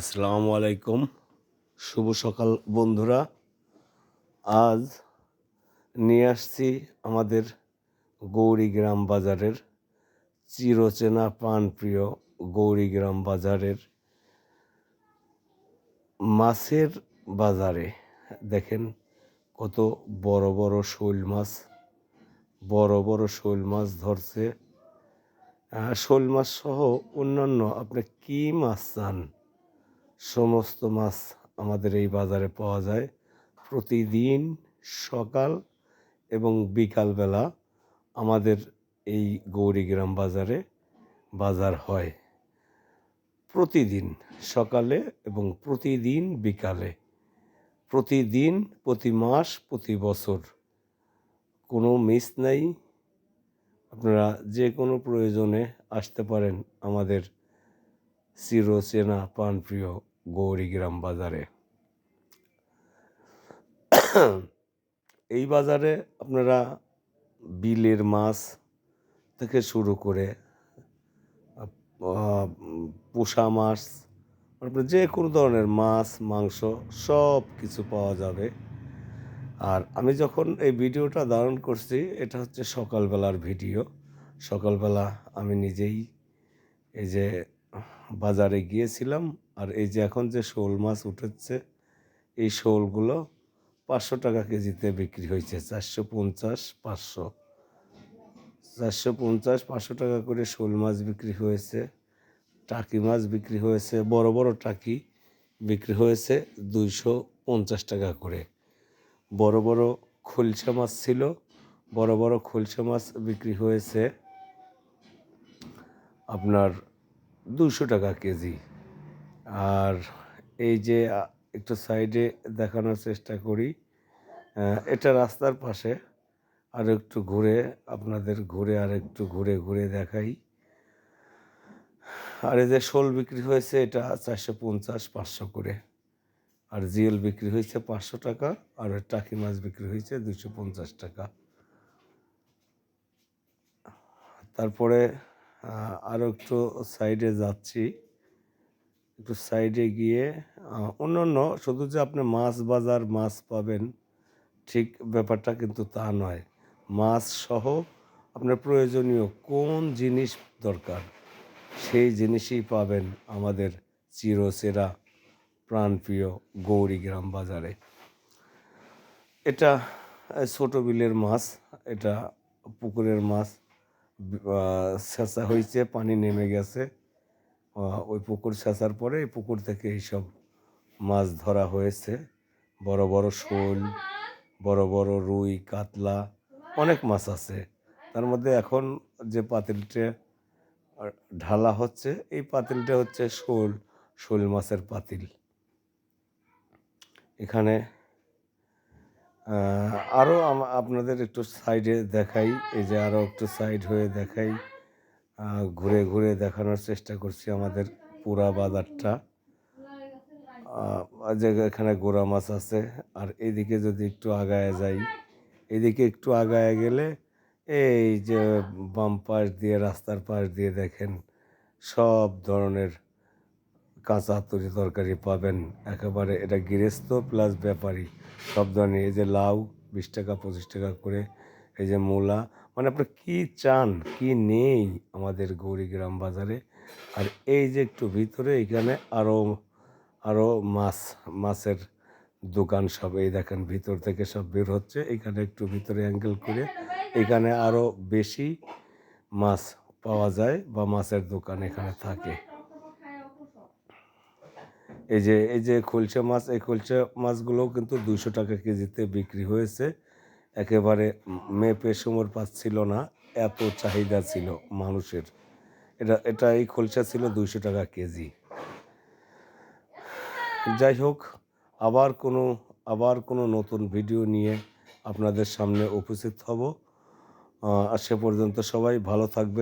আসসালামু আলাইকুম। শুভ সকাল বন্ধুরা। আজ নিয়ে আসছি আমাদের গৌরীগ্রাম বাজারের চিরচেনা প্রাণপ্রিয় গৌরীগ্রাম বাজারের মাছের বাজারে। দেখেন কত বড় বড় শৈল মাছ, বড় বড় শৈল মাছ ধরছে। শোল মাছ সহ অন্যান্য, আপনি কী মাছ চান? সমস্ত মাছ আমাদের এই বাজারে পাওয়া যায়। প্রতিদিন সকাল এবং বিকালবেলা আমাদের এই গৌরীগ্রাম বাজারে বাজার হয়। প্রতিদিন সকালে এবং প্রতিদিন বিকালে। প্রতিদিন, প্রতি মাস, প্রতি বছর। কোনো মিস নাই। আপনারা যে কোনো প্রয়োজনে আসতে পারেন আমাদের চিরচেনা প্রাণপ্রিয় গৌরীগ্রাম বাজারে। এই বাজারে আপনারা বিলের মাছ থেকে শুরু করে পোষা মাছ যে কোনো ধরনের মাছ, মাংস সব কিছু পাওয়া যাবে। আর আমি যখন এই ভিডিওটা ধারণ করছি, এটা হচ্ছে সকালবেলার ভিডিও। সকালবেলা আমি নিজেই এই যে বাজারে গিয়েছিলাম আর এই যে এখন যে শোল মাছ উঠেছে, এই শোলগুলো পাঁচশো টাকা কেজিতে বিক্রি হয়েছে, চারশো পঞ্চাশ, পাঁচশো। চারশো পঞ্চাশ, পাঁচশো টাকা করে শোল মাছ বিক্রি হয়েছে, টাকি মাছ বিক্রি হয়েছে, বড় বড় টাকি বিক্রি হয়েছে দুইশো পঞ্চাশ টাকা করে। বড় বড় খলসা মাছ ছিল, বড় বড় খলসা মাছ বিক্রি হয়েছে। আপনার দুশো টাকা কেজি। আর এই যে একটু সাইডে দেখানোর চেষ্টা করি। এটা রাস্তার পাশে আর একটু ঘুরে, আপনাদের ঘুরে আর একটু ঘুরে ঘুরে দেখাই। আর এই যে শোল বিক্রি হয়েছে, এটা চারশো পঞ্চাশ, পাঁচশো করে। আর জিএল বিক্রি হয়েছে পাঁচশো টাকা, আর টাকি মাছ বিক্রি হয়েছে দুশো পঞ্চাশ টাকা। তারপরে আরও একটু সাইডে যাচ্ছি। একটু সাইডে গিয়ে আহ, অন্যান্য শুধু যে আপনি মাছ বাজার মাছ পাবেন ঠিক ব্যাপারটা কিন্তু তা নয়। মাছ সহ আপনার প্রয়োজনীয় কোন জিনিস দরকার সেই জিনিসই পাবেন আমাদের চিরসেরা প্রাণপ্রিয় গৌরীগ্রাম বাজারে। এটা ছোটো বিলের মাছ এটা পুকুরের মাছ ছেঁচা হয়েছে, পানি নেমে গেছে। ওই পুকুর ছেঁচার পরে এই পুকুর থেকে এইসব মাছ ধরা হয়েছে। বড় বড় শোল, বড় বড় রুই, কাতলা, অনেক মাছ আছে। তার মধ্যে এখন যে পাতিলটা ঢালা হচ্ছে, এই পাতিলটা হচ্ছে শোল শোল মাছের পাতিল। এখানে আরও আপনাদের একটু সাইডে দেখাই, এই যে আরও একটু সাইড হয়ে দেখাই। ঘুরে ঘুরে দেখানোর চেষ্টা করছি আমাদের পুরা বাজারটা। যে এখানে গোড়া মাছ আছে, আর এদিকে যদি একটু আগায় যাই, এদিকে একটু আগায় গেলে এই যে বাম পাশ দিয়ে, রাস্তার পাশ দিয়ে দেখেন, সব ধরনের কাঁচা তরি তরকারি পাবেন। একেবারে এটা গৃহস্থ প্লাস ব্যাপারী। সব ধরনের, এই যে লাউ, বিশ টাকা, পঁচিশ টাকা করে, এই যে মূলা মানে আপনি কী চান, কি নেই আমাদের গৌরীগ্রাম বাজারে? আর এই যে একটু ভিতরে, এখানে আরও আরও মাছ, মাছের দোকান সব, এই দেখেন ভিতর থেকে সব বের হচ্ছে। এখানে একটু ভিতরে অ্যাঙ্গেল করে, এখানে আরও বেশি মাছ পাওয়া যায় বা মাছের দোকান এখানে থাকে। এই যে এই যে খলসা মাছ, এই খলসা মাছগুলোও কিন্তু দুইশো টাকা কেজিতে বিক্রি হয়েছে। একেবারে মেপে সমর পাচ্ছিল না, এত চাহিদা ছিল মানুষের। এটা এটা এই খলসা ছিল দুইশো টাকা কেজি। যাই হোক, আবার কোনো আবার কোনো নতুন ভিডিও নিয়ে আপনাদের সামনে উপস্থিত হব। আর সে পর্যন্ত সবাই ভালো থাকবে